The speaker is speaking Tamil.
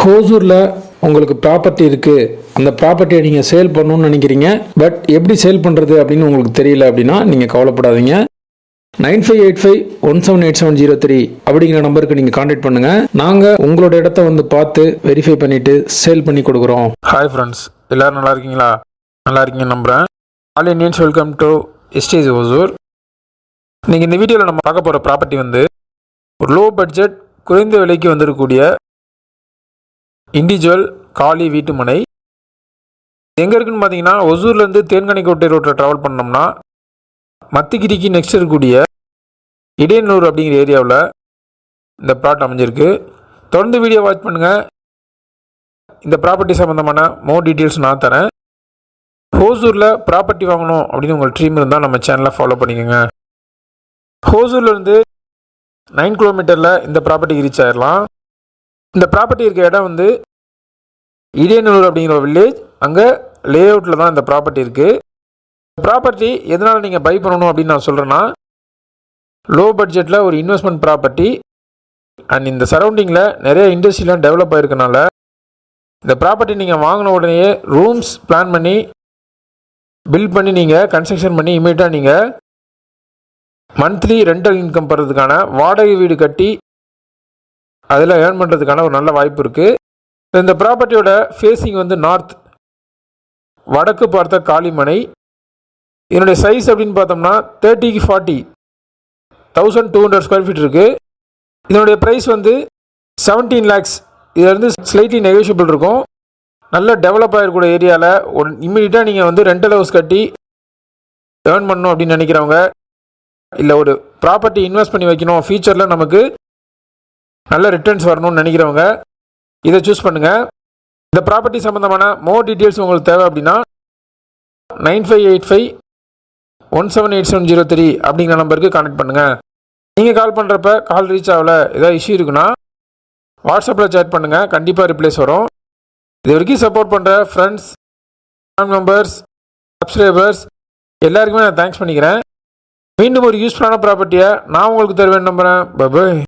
ஹோசூரில் உங்களுக்கு ப்ராப்பர்ட்டி இருக்குது அந்த ப்ராப்பர்ட்டியை நீங்கள் சேல் பண்ணணும்னு நினைக்கிறீங்க. பட் எப்படி சேல் பண்ணுறது அப்படின்னு உங்களுக்கு தெரியல அப்படின்னா நீங்கள் கவலைப்படாதீங்க. Nine five eight five one seven eight seven zero three அப்படிங்கிற நம்பருக்கு நீங்கள் காண்டாக்ட் பண்ணுங்கள் நாங்கள் உங்களோட இடத்த வந்து பார்த்து வெரிஃபை பண்ணிவிட்டு சேல் பண்ணி கொடுக்குறோம். ஹாய் ஃப்ரெண்ட்ஸ் எல்லோரும் நல்லா இருக்கீங்களா? நல்லா இருக்கீங்க நம்புகிறேன் ஆல் இண்டியன்ஸ் வெல்கம் டு எஸ்டேஜ் ஓசூர் நீங்கள் இந்த வீடியோவில் நம்ம பார்க்க போகிற ப்ராப்பர்ட்டி வந்து ஒரு லோ பட்ஜெட் குறைந்த விலைக்கு வந்திருக்கக்கூடிய இண்டிவிஜுவல் காலி வீட்டு மனை எங்கே இருக்குன்னு பார்த்தீங்கன்னா ஒசூர்லேருந்து தேன்கனிக்கோட்டை ரோட்டில் ட்ராவல் பண்ணோம்னா மத்திகிரிக்கு நெக்ஸ்ட் இருக்கக்கூடிய இடையனூர் அப்படிங்கிற ஏரியாவில் இந்த ப்ளாட் அமைஞ்சிருக்கு. தொடர்ந்து வீடியோ வாட்ச் பண்ணுங்கள் இந்த ப்ராப்பர்ட்டி சம்மந்தமான மோர் டீட்டெயில்ஸ் நான் தரேன். ஹோசூரில் ப்ராப்பர்ட்டி வாங்கணும் அப்படின்னு உங்கள் ட்ரீம் இருந்தால் நம்ம சேனலை ஃபாலோ பண்ணிக்கோங்க. ஹோசூர்லேருந்து நைன் கிலோமீட்டரில் இந்த ப்ராப்பர்ட்டிக்கு ரீச் ஆயிடலாம் இந்த ப்ராப்பர்ட்டி இருக்க இடம் வந்து இடையனூர் அப்படிங்கிற ஒரு வில்லேஜ் அங்கே லே அவுட்டில் தான் இந்த ப்ராப்பர்ட்டி இருக்குது ப்ராப்பர்ட்டி எதனால் நீங்கள் பை பண்ணணும் அப்படின்னு நான் சொல்கிறேன்னா லோ பட்ஜெட்டில் ஒரு இன்வெஸ்ட்மெண்ட் ப்ராப்பர்ட்டி அண்ட் இந்த சரௌண்டிங்கில் நிறைய இண்டஸ்ட்ரிலாம் டெவலப் ஆயிருக்கனால இந்த ப்ராப்பர்ட்டி நீங்கள் வாங்கின உடனே ரூம்ஸ் பிளான் பண்ணி பில்ட் பண்ணி நீங்கள் கன்ஸ்ட்ரக்ஷன் பண்ணி இமீடியட்டாக நீங்கள் மந்த்லி ரெண்டல் இன்கம் பெறதுக்கான வாடகை வீடு கட்டி அதில் ஏர்ன் பண்ணுறதுக்கான ஒரு நல்ல வாய்ப்பு இருக்குது இந்த ப்ராப்பர்ட்டியோட ஃபேஸிங் வந்து நார்த் வடக்கு பார்த்த காளிமனை. இதனுடைய சைஸ் அப்படின்னு பார்த்தோம்னா தேர்ட்டிக்கு forty thousand two hundred square feet இருக்குது இதனுடைய ப்ரைஸ் வந்து செவன்டீன் லேக்ஸ் இதிலேருந்து ஸ்லைட்லி நெகோஷியபிள் இருக்கும். நல்ல டெவலப் ஆகிருக்கூடிய ஏரியாவில் ஒன் இம்மிடியட்டாக நீங்கள் வந்து ரெண்டல் ஹவுஸ் கட்டி ஏர்ன் பண்ணணும் அப்படின்னு நினைக்கிறவங்க இல்லை ஒரு ப்ராப்பர்ட்டி இன்வெஸ்ட் பண்ணி வைக்கணும் ஃபியூச்சரில் நமக்கு நல்ல ரிட்டர்ன்ஸ் வரணும்னு நினைக்கிறவங்க இதை சூஸ் பண்ணுங்கள் இந்த ப்ராப்பர்ட்டி சம்மந்தமான மோர் டீட்டெயில்ஸ் உங்களுக்கு தேவை அப்படின்னா nine five eight five one seven eight seven zero three அப்படிங்கிற நம்பருக்கு கான்டாக்ட் பண்ணுங்கள் நீங்கள் கால் பண்ணுறப்ப கால் ரீச் ஆகல ஏதாவது இஷ்யூ இருக்குன்னா வாட்ஸ்அப்பில் சேட் பண்ணுங்கள் கண்டிப்பாக ரிப்ளேஸ் வரும். இது வரைக்கும் சப்போர்ட் பண்ணுற ஃப்ரெண்ட்ஸ் மெம்பர்ஸ் சப்ஸ்கிரைபர்ஸ் எல்லாருக்குமே நான் தேங்க்ஸ் பண்ணிக்கிறேன். மீண்டும் ஒரு யூஸ்ஃபுல்லான ப்ராப்பர்ட்டியை நான் உங்களுக்கு தருவேன் நம்புகிறேன் பபாய்